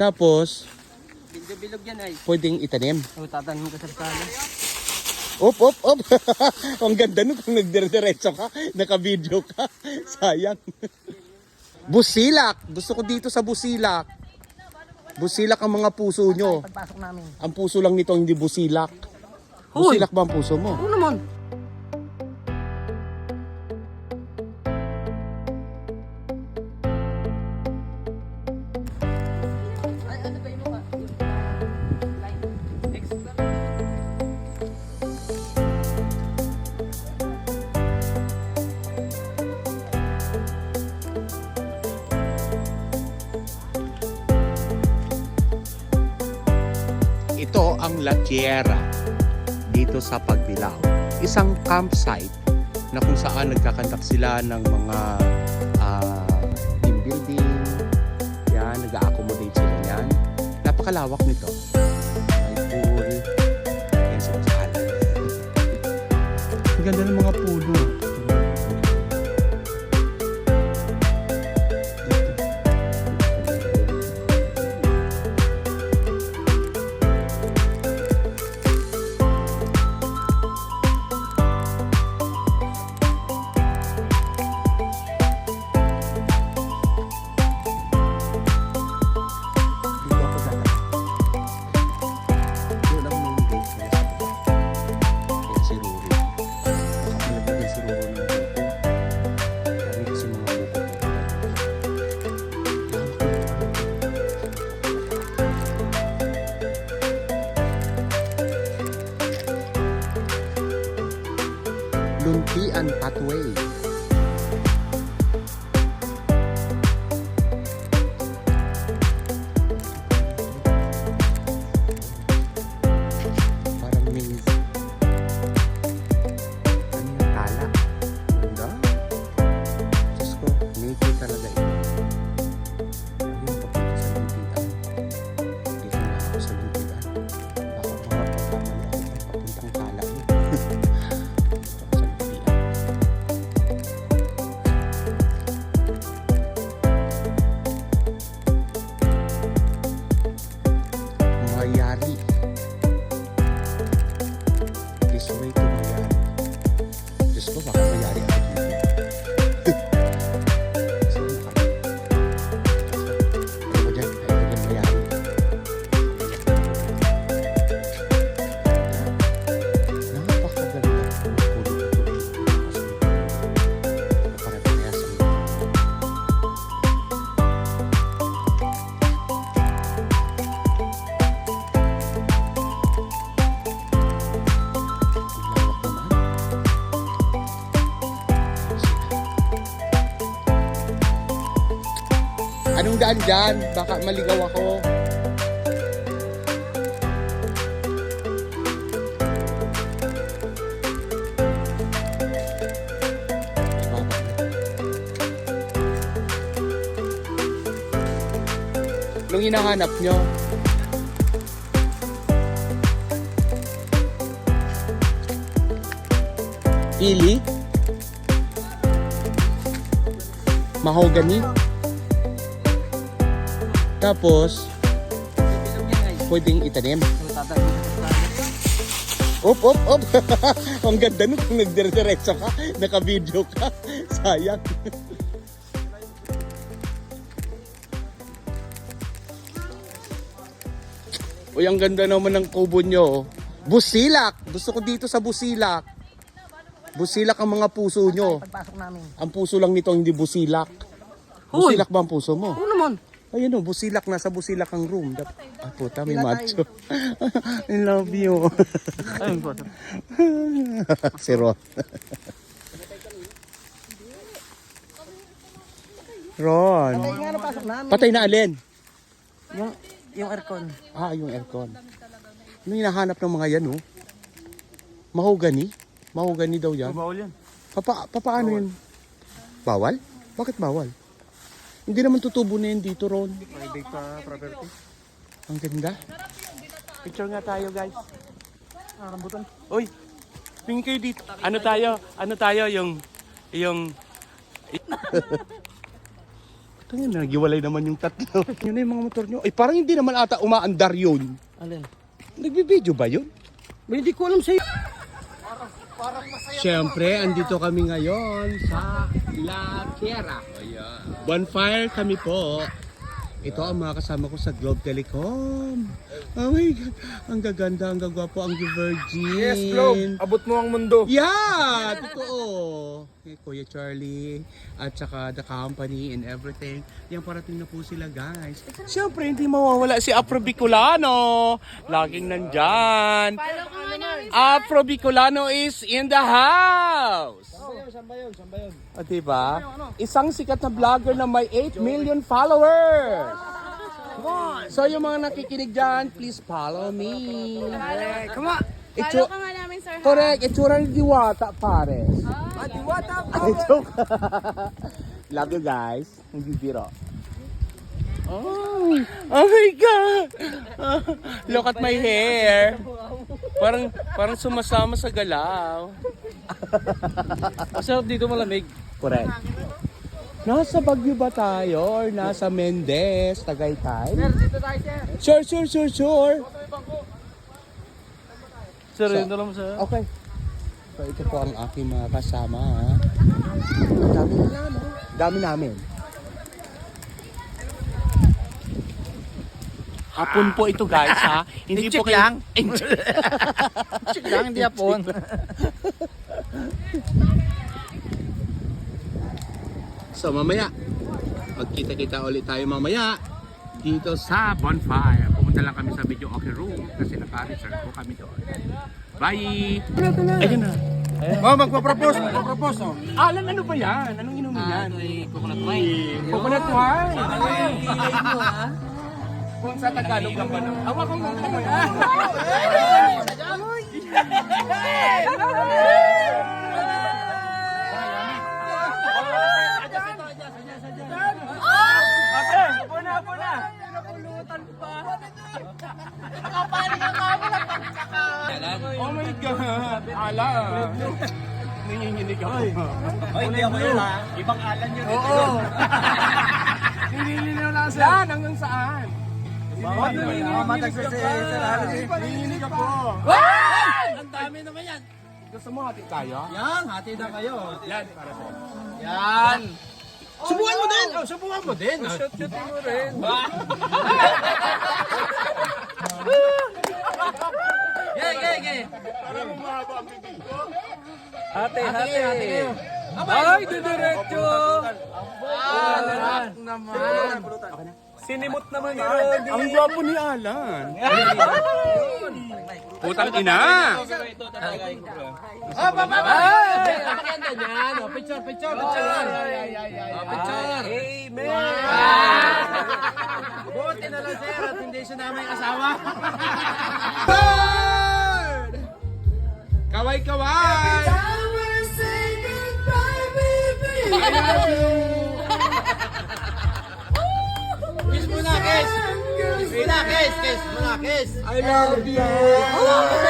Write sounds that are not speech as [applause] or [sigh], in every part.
Tapos, Bilog yan ay. pwedeng itanim. O, tatanim ka sa sala. Op, op, op. [laughs] Ang ganda nun kung nagdire-diretso ka. Naka-video ka. [laughs] Sayang. Busilak. Gusto ko dito sa Busilak. Busilak ang mga puso nyo. Pagpasok namin. Ang puso lang nito hindi busilak. Busilak ba ang puso mo? Oo naman. La Tierra dito sa Pagbilao. Isang campsite na kung saan nagkakandak sila ng mga ah, team building. Yan, nag-accommodate sila yan. Napakalawak nito. May pool. Yan sa. Ang ganda ng mga puno. Daan dyan? Baka maligaw ako. Nung hinahanap nyo, Pili. Mahogany. Tapos, pwedeng itanim. Op, op, op. [laughs] Ang ganda nun kung nagdire-diretso ka. Naka-video ka. [laughs] Sayang. Uy, ang ganda naman ng kubo nyo. oh. Busilak. Gusto ko dito sa Busilak. Busilak ang mga puso nyo. Ang puso lang nito hindi busilak. Busilak ba ang puso mo? Oo naman. Ayun o, busilak. Nasa busilak ang room. Ah, puta, may macho. [laughs] I love you. Ayun po. [laughs] si Ron. Ron. Patay nga na pasok namin. Patay na alin? Yung, yung aircon. Ah, yung aircon. Ano hinahanap ng mga yan, oh? Mahogany? Mahogany daw yan. Bawal yan. Papa, papaano yun? Bawal? Bakit bawal? Hindi naman tutubo na yun dito, Ron. Private pa property. Ang ganda. Picture nga tayo guys. Ah, rambutan. Uy, tingin kayo dito. Ano tayo? Ano tayo? Yung, yung... [laughs] Tingnan na, nagiwalay naman yung tatlo. [laughs] yun na yung mga motor nyo. Eh, parang hindi naman ata umaandar yun. Alin? Nagbibideo ba yun? Hindi ko alam sa'yo. Siyempre, andito kami ngayon sa La Tierra. Bonfire kami po. Ito ang mga kasama ko sa Globe Telecom. Oh my God. Ang gaganda, ang gagwapo, ang virgin. Abot mo ang mundo. Yeah! Totoo. Eh, Kuya Charlie at saka the company and everything. Yan parating na po sila guys. Siyempre hindi mawawala si Afro Bicolano. Laging nandyan. Afro Bicolano is in the house. Saan ba yun? Saan ba yun? O diba? Isang sikat na vlogger na may 8 million followers. So yung mga nakikinig dyan, please follow me. Come on! Ito, Follow ka nga namin, sir. ha? correct, itsura ni Diwata, pare. Ah, diwata [laughs] Ay, joke. [laughs] Love you guys. Hindi biro. Oh, oh my God! Ah, look at my hair. Parang parang sumasama sa galaw. Masarap dito malamig. Correct. Nasa Baguio ba tayo or nasa Mendez, Tagaytay? dito tayo, sir. Sure, sure, sure, sure. Sir, yun na lang sir. Okay. So ito po ang aking mga kasama. ha. Ang dami nila, no? Dami namin. Hapon po ito guys ha. Hindi po Incheck lang. [laughs] Check lang, hindi hapon. So mamaya, magkita-kita ulit tayo mamaya dito sa bonfire. Pumunta lang kami sa video okay room kasi naka-reserve po kami doon. Bye! Ayun na. Oh, magpa-propose, magpa-propose, oh. Alan, ano ba yan? Anong inumin yan? coconut wine. Coconut wine. Kung sa Tagalog lang ba na? Awa ko muna naman. Oh my God! Ala! Nanginginig ako. Ay, hindi ako yun, ha? Ibang alan yun. Oo! [laughs] Nililinaw na saan? Saan? Hanggang saan? Oh, matagsa si Sir Harry. Nanginginig ako. Ang dami naman yan. Gusto mo hati tayo? Yan, hati na kayo. Yan, para sa'yo. Yan. Subukan mo din. Oh, subukan mo din. Shoot, shoot mo rin. [laughs] Gay, gay, gay. Para bumaba ang bibig ko. Hati, hati, hati kayo. Ay, didiretso. Ah, naman. Sinimot naman ni Rodi. Ang gwapo ni Alan. [laughs] Putang ina. Ah, baba, baba. Ang maganda niyan. Oh, picture, picture, picture. Oh, picture. Amen. Buti na lang, sir, at hindi siya namin asawa. Bird! Kaway kaway! I love you! Kiss muna, kiss. Kiss kiss. I love you! Kiss muna.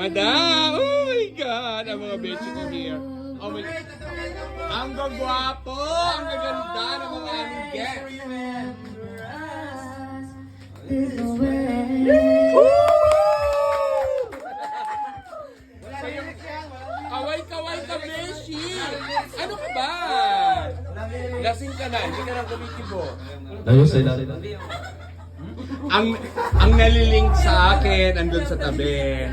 Madam! Oh my God! Ang mga bechi ko here. Oh my God. Ang gagwapo! Ang gaganda ng mga aming guests. Kaway-kaway ka, Beshi! Ano ka ba? Lasing ka na, hindi ka na kumikibo. Ayos, ay natin. Ang ang nalilink sa akin andun sa tabi.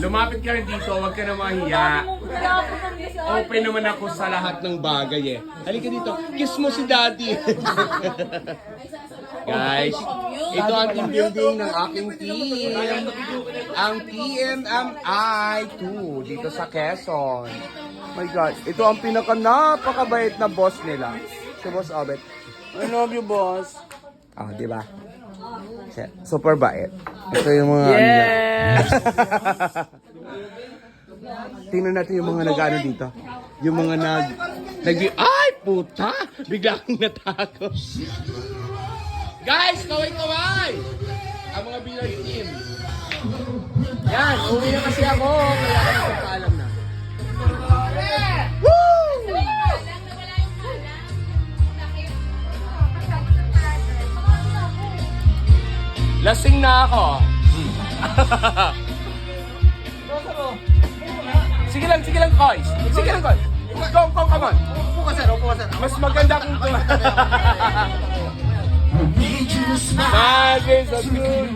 Lumapit ka rin dito, huwag ka na mahiya. Open naman ako sa lahat ng bagay eh. Halika dito, kiss mo si daddy. [laughs] Guys, ito ang team building ng aking team. Ang PMMI 2 dito sa Quezon. My God, ito ang pinaka napakabait na boss nila. Si Boss Obet. I love you, boss. Ah, di ba? Super bait. Ito yung mga... Yes! [laughs] Tingnan natin yung mga nag-ano dito. Yung mga nag... nag Ay, puta! Bigla akong natakot. Guys, kaway-kaway! Ang mga billiard team. Yan, uwi na kasi ako. Kaya ako nagpapaalam Lasing na ako. sige lang, sige lang, Koy. Sige lang, Koy. Go, go, come on. Upo ka, sir. Upo ka, sir. Mas maganda kung ito. Bagay sa good.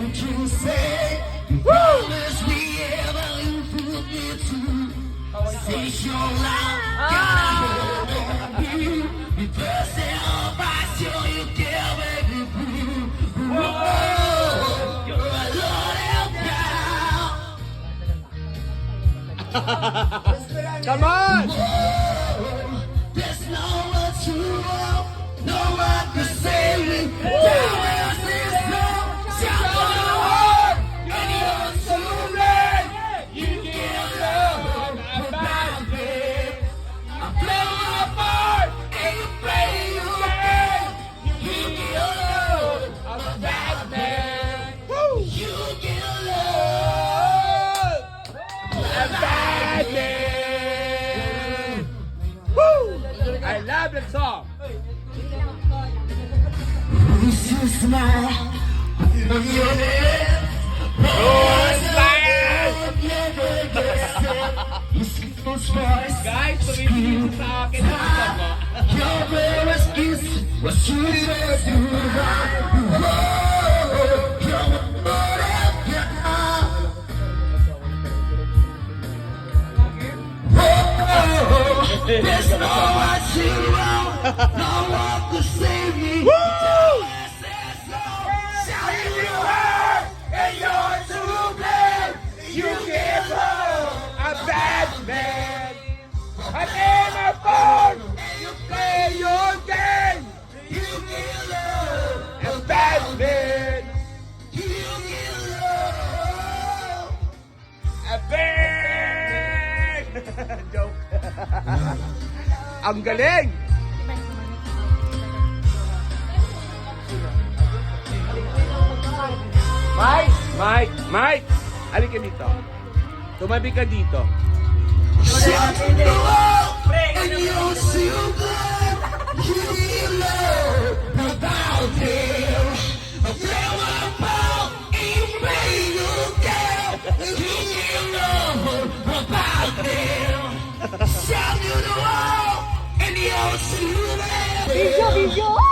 Come on! There's no one to help, no one to save me. Guys, tumingin. Your kiss was you no. [laughs] Joke. Ang galing. Mike! Mike! Mike! Halika dito. Tumabi ka dito. Shall the wall in the ocean? Video, video.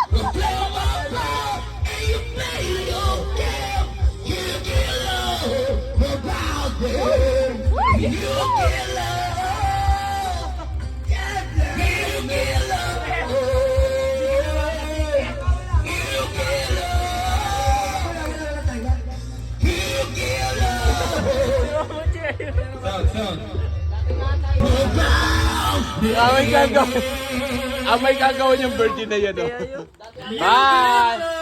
Ah, may gagawin. Ah, may gagawin yung birthday na yan, oh. Bye!